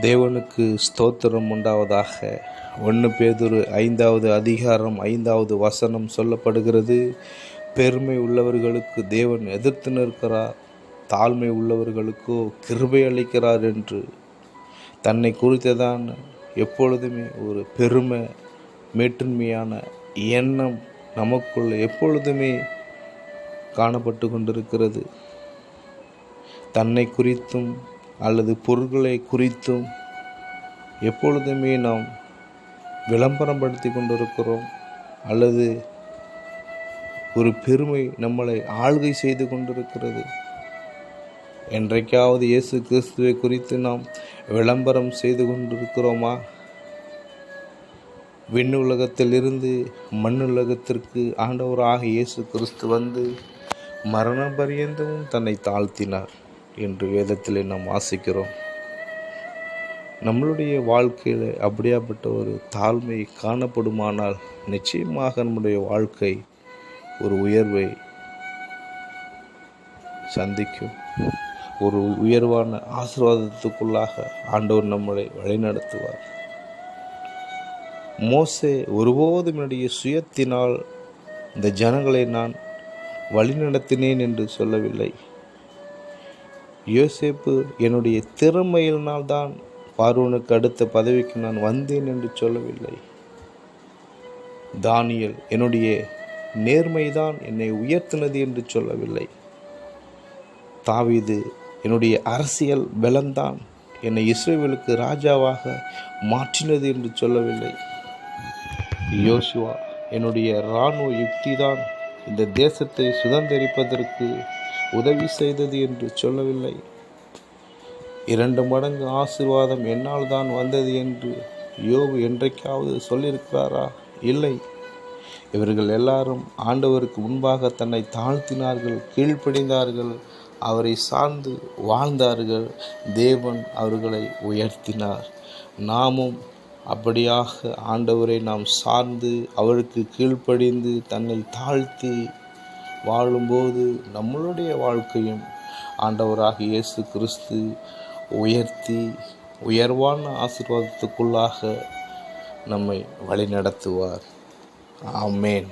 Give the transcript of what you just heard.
தேவனுக்கு ஸ்தோத்திரம் உண்டாவதாக. ஒன்று பேதொரு ஐந்தாவது அதிகாரம் ஐந்தாவது வசனம் சொல்லப்படுகிறது. பெருமை உள்ளவர்களுக்கு தேவன் எதிர்த்து நிற்கிறார். தாழ்மை உள்ளவர்களுக்கோ கிருபை அளிக்கிறார் என்று. தன்னை குறித்ததான் எப்பொழுதுமே ஒரு பெருமை மேட்டுண்மையான எண்ணம் நமக்குள் எப்பொழுதுமே காணப்பட்டு கொண்டிருக்கிறது. தன்னை குறித்தும் அல்லது பொருட்களை குறித்தும் எப்பொழுதுமே நாம் விளம்பரம் படுத்தி கொண்டிருக்கிறோம். அல்லது ஒரு பெருமை நம்மளை ஆள்கை செய்து கொண்டிருக்கிறது. என்றைக்காவது இயேசு கிறிஸ்துவை குறித்து நாம் விளம்பரம் செய்து கொண்டிருக்கிறோமா? விண்ணுலகத்திலிருந்து மண்ணுலகத்திற்கு ஆண்டவராக இயேசு கிறிஸ்து வந்து மரண பரியந்தமும் தன்னை தாழ்த்தினார். என்று வேதத்தில் நாம் வாசிக்கிறோம். நம்மளுடைய வாழ்க்கையில் அப்படியாப்பட்ட ஒரு தாழ்மை காணப்படுமானால் நிச்சயமாக நம்முடைய வாழ்க்கை ஒரு உயர்வை சந்திக்கும். ஒரு உயர்வான ஆசீர்வாதத்துக்குள்ளாக ஆண்டவர் நம்மளை வழிநடத்துவார். மோசே ஒருபோதும் என்னுடைய சுயத்தினால் இந்த ஜனங்களை நான் வழிநடத்தினேன் என்று சொல்லவில்லை. யோசேப்பு என்னுடைய திறமையினால்தான் பார்வனுக்கு அடுத்த பதவிக்கு நான் வந்தேன் என்று சொல்லவில்லை. தானியல் என்னுடைய நேர்மைதான் என்னை உயர்த்தினது என்று சொல்லவில்லை. தாவிது என்னுடைய அரசியல் பலம்தான் என்னை இஸ்ரேலுக்கு ராஜாவாக மாற்றினது என்று சொல்லவில்லை. யோசுவா என்னுடைய இராணுவ யுக்தி தான் இந்த தேசத்தை சுதந்திரிப்பதற்கு உதவி செய்தது என்று சொல்லவில்லை. இரண்டு மடங்கு ஆசீர்வாதம் என்னால் தான் வந்தது என்று யோபு என்றைக்காவது சொல்லியிருக்கிறாரா? இல்லை. இவர்கள் எல்லாரும் ஆண்டவருக்கு முன்பாக தன்னை தாழ்த்தினார்கள் கீழ்ப்படிந்தார்கள். அவரை சார்ந்து வாழ்ந்தார்கள். தேவன் அவர்களை உயர்த்தினார். நாமும் அப்படியாக ஆண்டவரை நாம் சார்ந்து அவருக்கு கீழ்ப்படிந்து தன்னை தாழ்த்தி வாழும்போது நம்மளுடைய வாழ்க்கையும் ஆண்டவராக இயேசு கிறிஸ்து உயர்த்தி உயர்வான ஆசீர்வாதத்துக்குள்ளாக நம்மை வழிநடத்துவார். ஆமேன்.